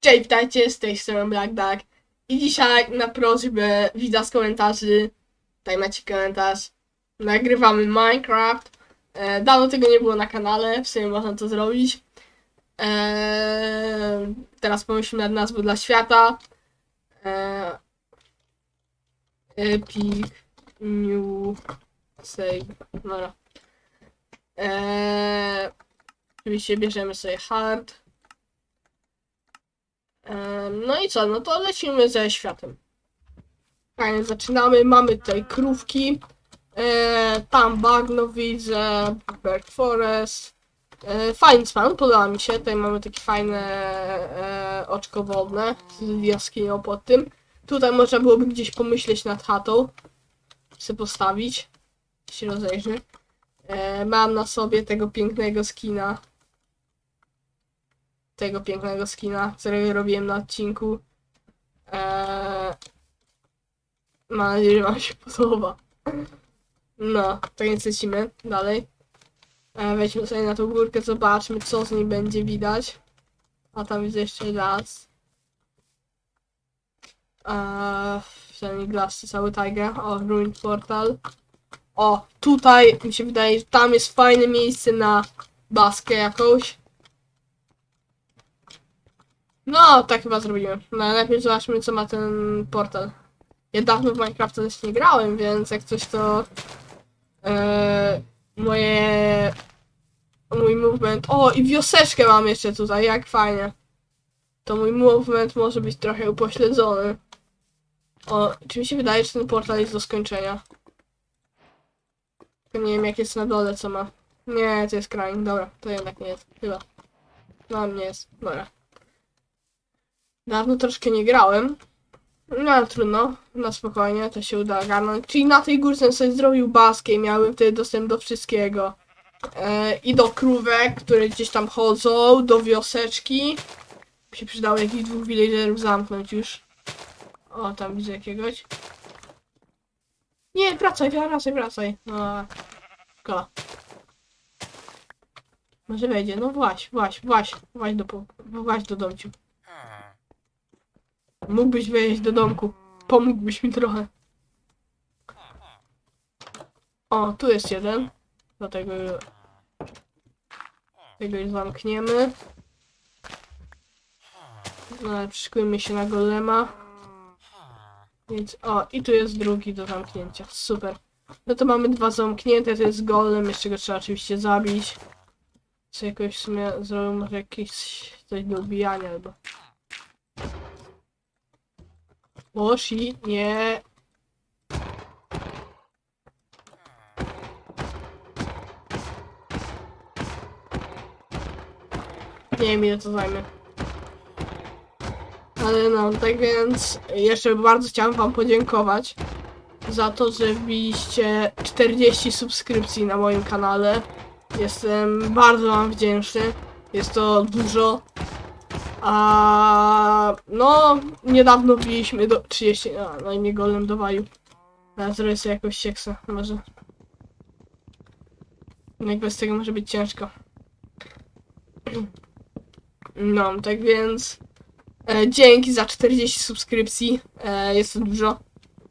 Cześć, witajcie, z tej strony Black Duck. I dzisiaj na prośbę widza z komentarzy, tutaj macie komentarz, nagrywamy Minecraft. E, dawno tego nie było na kanale, w sumie można to zrobić. E, teraz pomyślmy nad nazwą dla świata. E, Epic New Save. Dobra. E, oczywiście bierzemy sobie hard. No i co, no to lecimy ze światem. Fajnie, zaczynamy. Mamy tutaj krówki. E, tam bagno widzę, Bird Forest. E, fajny span, podoba mi się. Tutaj mamy takie fajne e, oczko wodne z jaskinią pod tym. Tutaj można byłoby gdzieś pomyśleć nad chatą. Chcę postawić. Się rozejrzy. E, mam na sobie tego pięknego skina tego pięknego skina, którego robiłem na odcinku. Eee... Mam nadzieję, że Wam się podoba. No, to więc lecimy dalej. Eee, wejdźmy sobie na tą górkę, zobaczmy co z niej będzie widać. A tam widzę jeszcze las. Eee, przynajmniej glass, cały tiger. O, ruin portal. O, tutaj mi się wydaje, że tam jest fajne miejsce na baskę jakąś. No, tak chyba zrobiłem. No, najpierw zobaczmy, co ma ten portal. Ja dawno w Minecrafta też nie grałem, więc jak coś to... e, moje... Mój movement... O, i wioseczkę mam jeszcze tutaj, jak fajnie. To mój movement może być trochę upośledzony. O, czy mi się wydaje, że ten portal jest do skończenia? Nie wiem, jak jest na dole, co ma. Nie, to jest krain. Dobra, to jednak nie jest. Chyba. No, nie jest. Dobra. Dawno troszkę nie grałem. No ale trudno, na spokojnie, to się uda ogarnąć. Czyli na tej górce sobie zrobił baskę i miałem wtedy dostęp do wszystkiego. E, I do krówek, które gdzieś tam chodzą, do wioseczki. Mi się przydało jakichś dwóch villagerów zamknąć już. O, tam widzę jakiegoś. Nie, wracaj, wracaj, wracaj. No, szkoda. Może wejdzie, no właśnie, właśnie, właśnie, właśnie do, właśnie do domciu. Mógłbyś wejść do domku. Pomógłbyś mi trochę. O, tu jest jeden. Dlatego tego już zamkniemy. No, ale przyszykujmy się na golema. Więc, o, i tu jest drugi do zamknięcia. Super. No to mamy dwa zamknięte, to jest golem, jeszcze go trzeba oczywiście zabić. Co jakoś w sumie zrobił może jakieś coś do ubijania albo... Moshi, nie. Nie wiem ile to zajmie. Ale no, tak więc jeszcze bardzo chciałem wam podziękować za to, że wbiliście 40 subskrypcji na moim kanale. Jestem bardzo wam wdzięczny. Jest to dużo. A no, niedawno wbiliśmy do 30. A, no i mnie golem dowalił. Ale zrobię sobie jakąś sieksa, może. Jak bez tego może być ciężko. No, tak więc. E, dzięki za 40 subskrypcji. E, jest to dużo.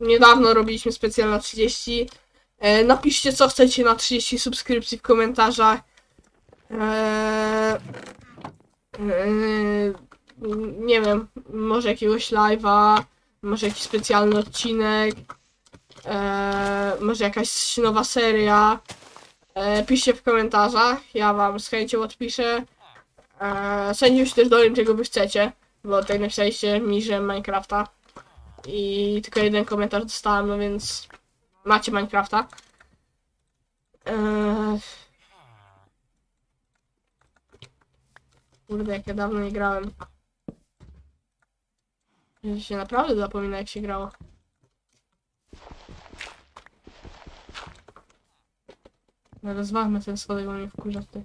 Niedawno robiliśmy specjal na 30. E, napiszcie co chcecie na 30 subskrypcji w komentarzach. E, nie wiem, może jakiegoś live'a, może jakiś specjalny odcinek, e, może jakaś nowa seria. E, piszcie w komentarzach, ja wam z chęcią odpiszę. E, sędził się też dowiem, czego wy chcecie, bo tutaj napisaliście mi, że Minecrafta. I tylko jeden komentarz dostałem, no więc macie Minecrafta. Kurde, jak ja dawno nie grałem. Że się naprawdę zapomina jak się grało. No rozwalmy ten schodek, bo mnie wkurza tutaj.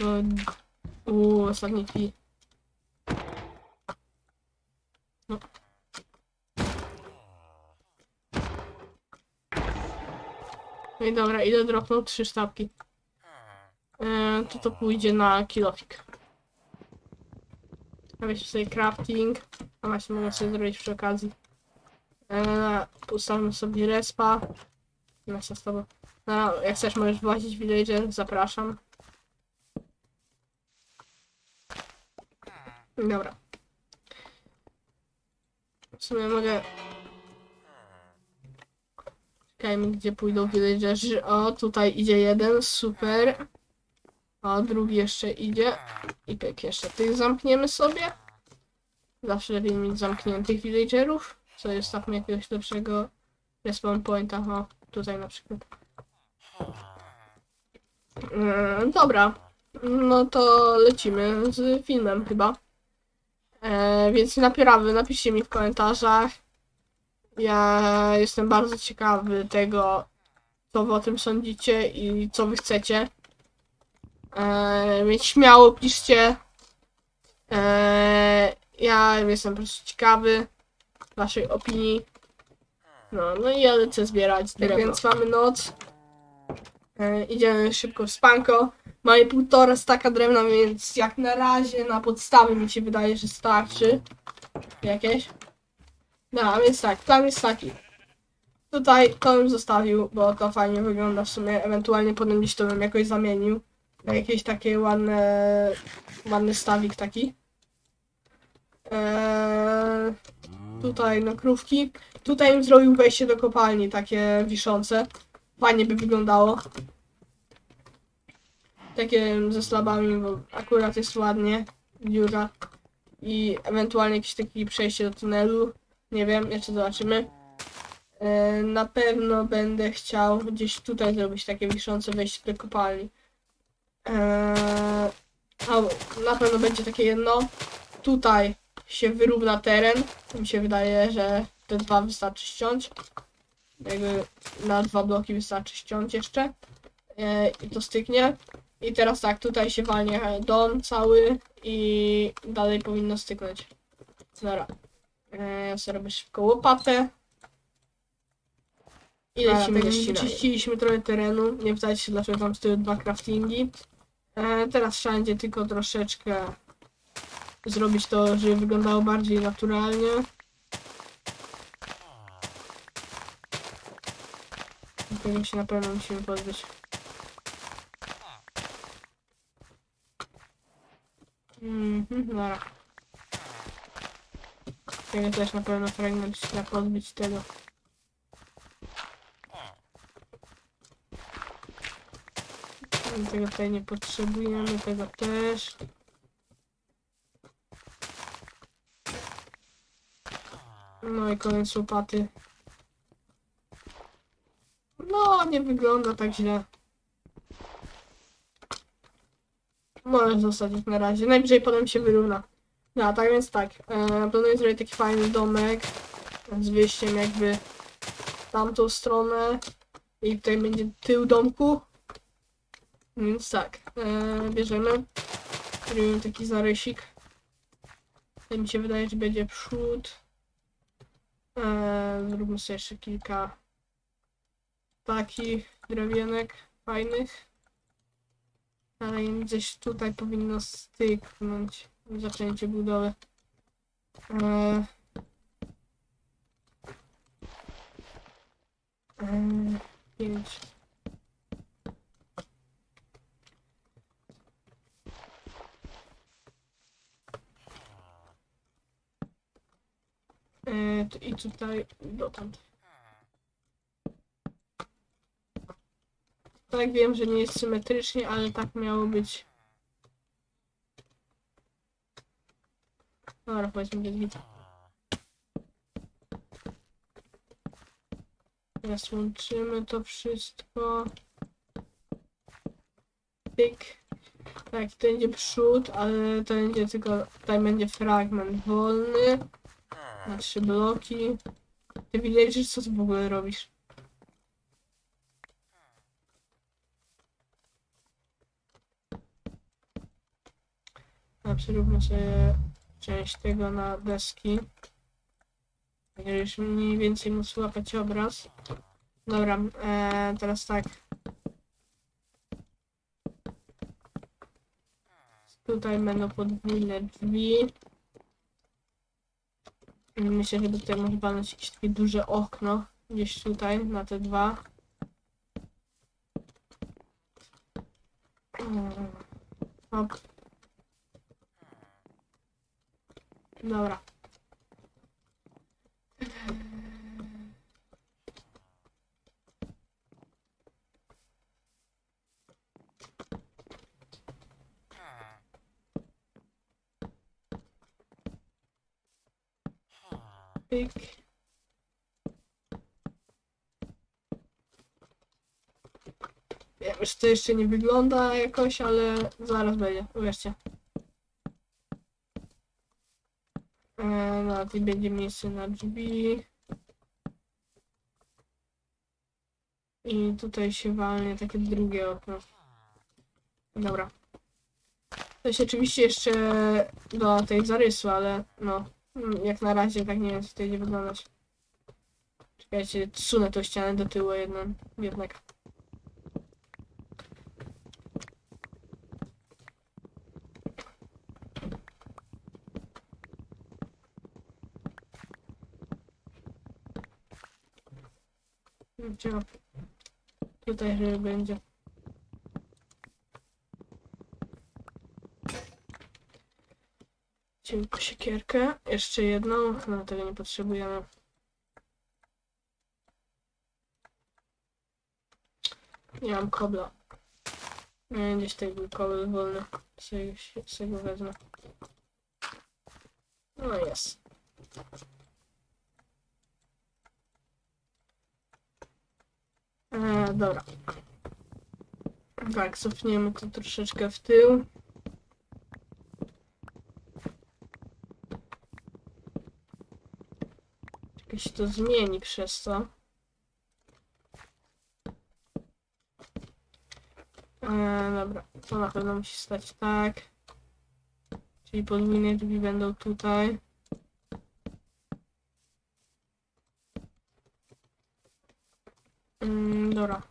No... Uuu, ostatni kij. No. I dobra, ile dropnął? Trzy sztabki. E, to to pójdzie na kilofik. A weźmy sobie crafting. A właśnie mogę sobie zrobić przy okazji. E, ustawmy sobie respa. Co z tobą? No, jak chcesz możesz włazić villager, zapraszam. Dobra. W sumie mogę... Czekajmy, gdzie pójdą villagerzy. O, tutaj idzie jeden, super. O, drugi jeszcze idzie. I pyk, jeszcze tych zamkniemy sobie. Zawsze lepiej mieć zamkniętych villagerów. Co jest tam jakiegoś lepszego respawn pointa. O, tutaj na przykład. Eee, dobra. No to lecimy z filmem chyba. E, więc napierawy, napiszcie mi w komentarzach. Ja jestem bardzo ciekawy tego, co wy o tym sądzicie i co wy chcecie. E, więc śmiało piszcie. E, ja jestem po prostu ciekawy waszej opinii. No, no i ja lecę zbierać tak więc mamy noc. E, idziemy szybko w spanko. Mamy półtora staka drewna, więc jak na razie na podstawy mi się wydaje, że starczy. Jakieś? No, a więc tak, plan jest taki. Tutaj to bym zostawił, bo to fajnie wygląda w sumie. Ewentualnie potem gdzieś to bym jakoś zamienił. Na jakieś takie ładne, ładny stawik taki. Eee, tutaj no krówki. Tutaj bym zrobił wejście do kopalni, takie wiszące. Fajnie by wyglądało. Takie ze slabami, bo akurat jest ładnie. Dziura. I ewentualnie jakieś takie przejście do tunelu. Nie wiem, jeszcze zobaczymy. E, Na pewno będę chciał gdzieś tutaj zrobić takie wiszące wejście do kopalni. A, na pewno będzie takie jedno. Tutaj się wyrówna teren. Mi się wydaje, że te dwa wystarczy ściąć. Jakby na dwa bloki wystarczy ściąć jeszcze. E, I to styknie. I teraz tak, tutaj się walnie dom cały i dalej powinno styknąć. Dobra. E, ja sobie robię szybko łopatę. I lecimy ścinania. Czyściliśmy trochę terenu. Nie pytajcie się dlaczego tam stoją dwa craftingi. E, teraz trzeba będzie tylko troszeczkę zrobić to, żeby wyglądało bardziej naturalnie. Tego się na pewno musimy pozbyć. Mhm, dobra. Tego też na pewno fragment da pozbyć tego. Tego tutaj nie potrzebujemy, tego też. No i koniec łopaty. No, nie wygląda tak źle. Może zostać na razie. Najwyżej potem się wyrówna. No, tak więc tak. E, planuję zrobić taki fajny domek z wyjściem jakby w tamtą stronę. I tutaj będzie tył domku. Więc tak. E, bierzemy. Robimy taki zarysik. To mi się wydaje, że będzie przód. E, zróbmy sobie jeszcze kilka takich drewienek fajnych. Ale gdzieś tutaj powinno styknąć zaczęcie budowy. E, e. E, I tutaj dotąd. Tak wiem, że nie jest symetrycznie, ale tak miało być. Dobra, powiedzmy, że git. Teraz łączymy to wszystko. Tyk. Tak, to będzie przód, ale to będzie tylko, tutaj będzie fragment wolny. Na trzy bloki. Ty widzisz, co ty w ogóle robisz? A przeróbmy sobie część tego na deski. Żebyś mniej więcej móc łapać obraz. Dobra, e, teraz tak. Tutaj będą podwójne drzwi. Myślę, że tutaj może walnąć jakieś takie duże okno. Gdzieś tutaj, na te dwa. Mm, Hop. Dobra. Pyk. Wiem, że to jeszcze nie wygląda jakoś, ale zaraz będzie, uwierzcie. Tu będzie miejsce na drzwi. I tutaj się walnie takie drugie okno. Dobra. To się oczywiście jeszcze do tej zarysu, ale no, jak na razie tak nie wiem, co to będzie wyglądać. Czekajcie, sunę tą ścianę do tyłu jedną, jednak. Gdzie? Tutaj, żeby będzie. Po siekierkę. Jeszcze jedną. No tego nie potrzebujemy. Nie mam kobla. Nie, gdzieś tutaj był kobel wolny. Sobie, sobie go wezmę. No jest. E, dobra. Tak, cofniemy to troszeczkę w tył. Czekaj się to zmieni przez to. E, dobra, to na pewno musi stać tak. Czyli podwójne drzwi będą tutaj. Mm, dobra.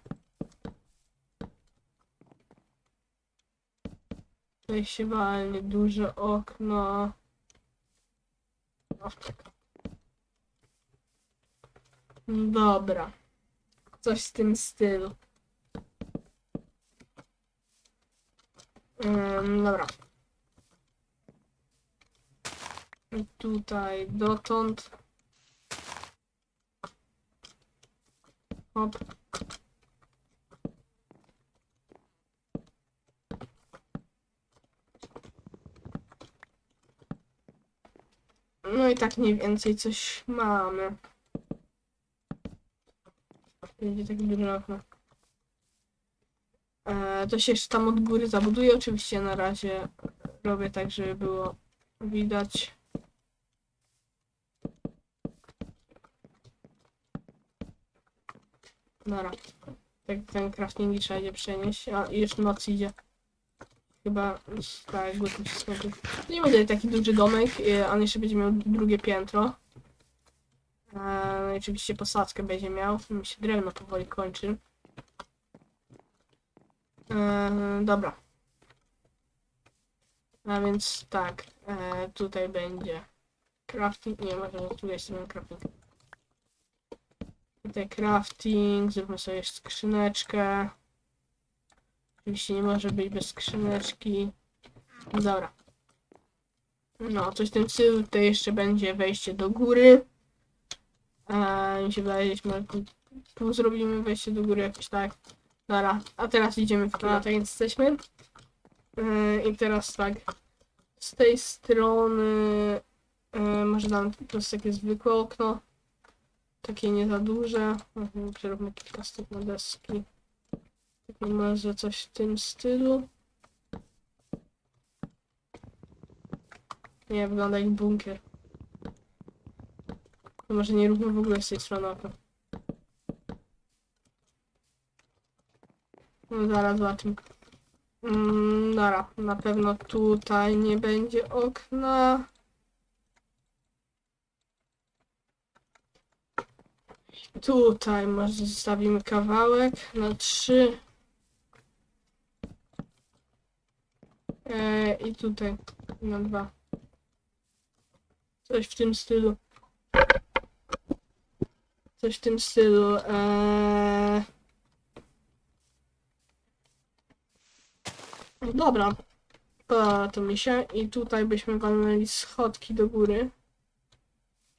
Walnie duże okno. Dobra. Coś w tym stylu. Ym, dobra. Tutaj dotąd. Hop. No i tak mniej więcej coś mamy. Będzie okno. E, to się jeszcze tam od góry zabuduje. Oczywiście na razie robię tak, żeby było widać. Dobra. Tak ten crafting trzeba będzie przenieść. A już noc idzie. Chyba tak, skończy. Nie będzie taki duży domek. e, On jeszcze będzie miał drugie piętro. E, No i oczywiście posadzkę będzie miał. Mi się drewno powoli kończy. E, dobra. A więc tak, tutaj będzie crafting, nie może z drugiej strony crafting. Tutaj crafting, zróbmy sobie skrzyneczkę. Oczywiście nie może być bez skrzyneczki. Dobra. No, coś w tym stylu, tutaj jeszcze będzie wejście do góry. E, mi się wydaje, że może tu, tu zrobimy wejście do góry jakoś tak. Dobra, a teraz idziemy w tak więc jesteśmy. Yy, I teraz tak, z tej strony yy, może dam po prostu takie zwykłe okno. Takie nie za duże. Mhm, Przeróbmy kilka stóp na deski. Może coś w tym stylu. Nie, wygląda jak bunkier. No może nie róbmy w ogóle z tej strony. No zaraz zobaczymy. Mm, dobra, na pewno tutaj nie będzie okna. Tutaj może zostawimy kawałek na trzy. E, I tutaj na dwa. Coś w tym stylu. Coś w tym stylu. E... Dobra. To mi się. I tutaj byśmy walnęli schodki do góry.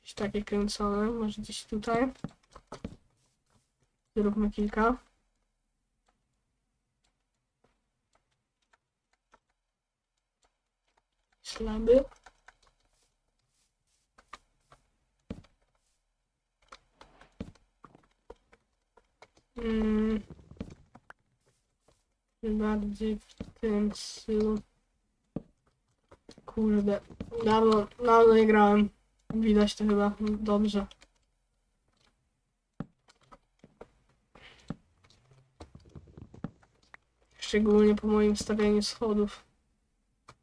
Jakieś takie kręcone. Może gdzieś tutaj. Zróbmy kilka. Ślady. Mm. Bardziej w tym stylu. Kurde. Dawno, dawno nie grałem. Widać to chyba dobrze. Szczególnie po moim stawianiu schodów.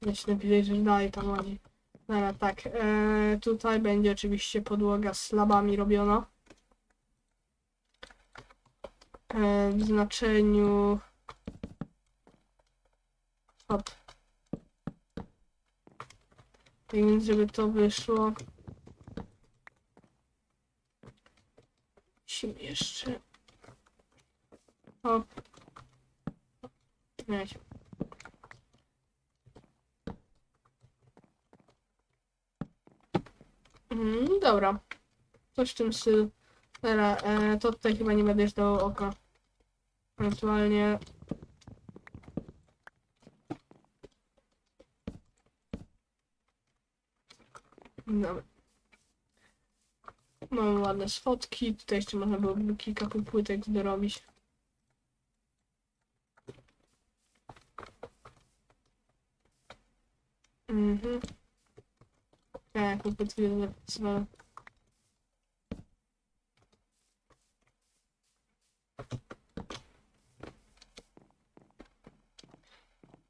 Myślę, widać, że dalej tam ładnie. Dobra, tak. E, tutaj będzie oczywiście podłoga slabami robiona. E, w znaczeniu... Hop. Tak więc, żeby to wyszło... Musimy jeszcze... Hop. Mm, dobra. Coś w tym stylu. Dobra, e, to tutaj chyba nie będę już dawał oka. Ewentualnie... Dobra. Mamy ładne schodki. Tutaj jeszcze można byłoby kilka płytek dorobić. Mhm. Tak, potwierdzę. co-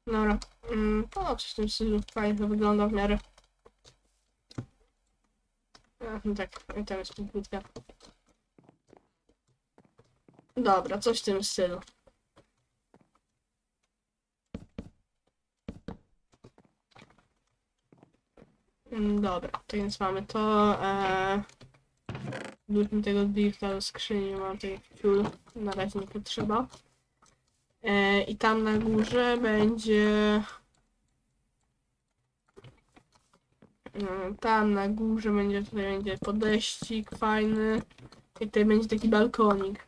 Dobra. Mm, to w tym stylu fajnie to wygląda w miarę. A, no tak, i tam jest płytka. Dobra, coś w tym stylu. Dobra, to więc mamy to. E... Tego dirta do skrzyni, mam tej fuel, na razie nie potrzeba. E, I tam na górze będzie... E, Tam na górze będzie, tutaj będzie podejścik fajny. I tutaj będzie taki balkonik.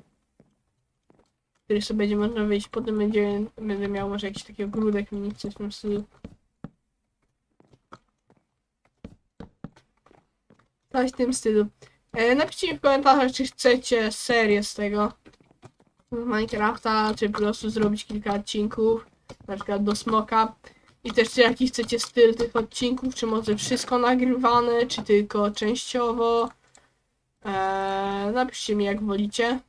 Który sobie będzie można wyjść, potem będzie, będę miał może jakiś taki ogródek mini, coś w tym stylu. Coś w tym stylu. E, napiszcie mi w komentarzach, czy chcecie serię z tego Minecrafta, czy po prostu zrobić kilka odcinków, na przykład do Smoka. I też czy jaki chcecie styl tych odcinków, czy może wszystko nagrywane, czy tylko częściowo. E, napiszcie mi jak wolicie.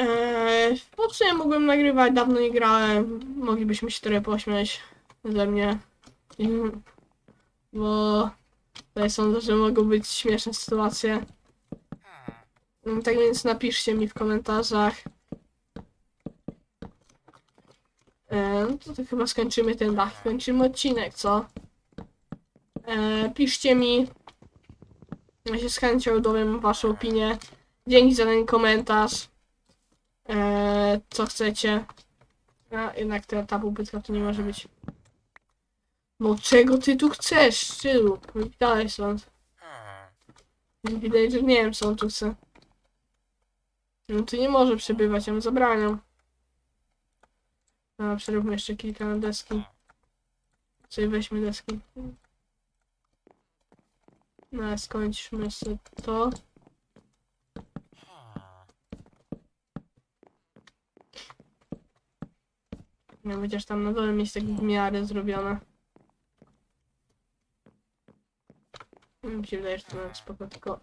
E, po co mógłbym nagrywać? Dawno nie grałem. Moglibyśmy się trochę pośmiać ze mnie. Bo tutaj sądzę, że mogą być śmieszne sytuacje. Mm, Tak więc napiszcie mi w komentarzach. E, no to, to chyba skończymy ten dach, kończymy odcinek, co? E, piszcie mi. Ja się z chęcią dowiem waszą opinię. Dzięki za ten komentarz. E, co chcecie. A, jednak ta, ta półpytka tu nie może być. No czego ty tu chcesz, Szczylu? Dalej stąd. Widać, że nie wiem co on tu chce. No tu nie może przebywać, ja mu zabraniam. Dobra, przeróbmy jeszcze kilka na deski. Czyli weźmy deski. No skończmy sobie to. No chociaż tam na dole mieć tak w miarę zrobione. Mi się wydaje, że to nawet spoko, tylko...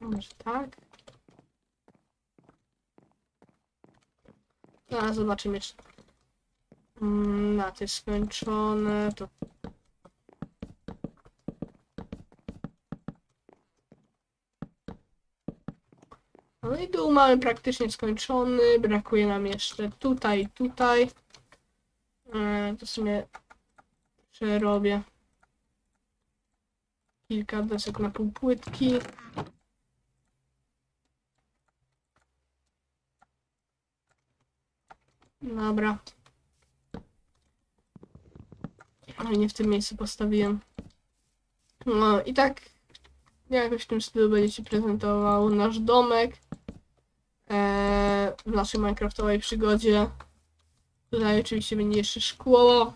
Może tak? No, A, zobaczymy, czy... Mm, na to jest skończone, to... No i dół mamy praktycznie skończony, brakuje nam jeszcze tutaj, tutaj. E, to w sumie przerobię kilka desek na półpłytki. Dobra. Ale nie w tym miejscu postawiłem. No i tak jakoś w tym stylu będzie się prezentował nasz domek eee, w naszej minecraftowej przygodzie. Tutaj oczywiście będzie jeszcze szkło.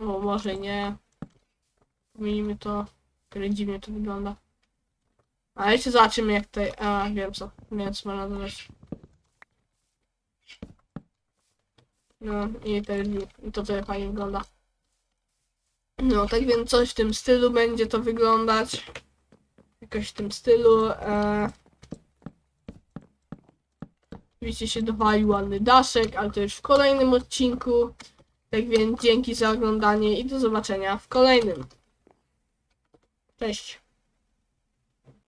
No może nie. Zmienimy to. Tyle dziwnie to wygląda. A jeszcze zobaczymy jak tutaj. A wiem co. Wiem co można dodać. No i i to tyle fajnie wygląda. No tak więc coś w tym stylu będzie to wyglądać. Jakoś w tym stylu. E... Oczywiście się dowalił ładny daszek, ale to już w kolejnym odcinku. Tak więc dzięki za oglądanie i do zobaczenia w kolejnym. Cześć.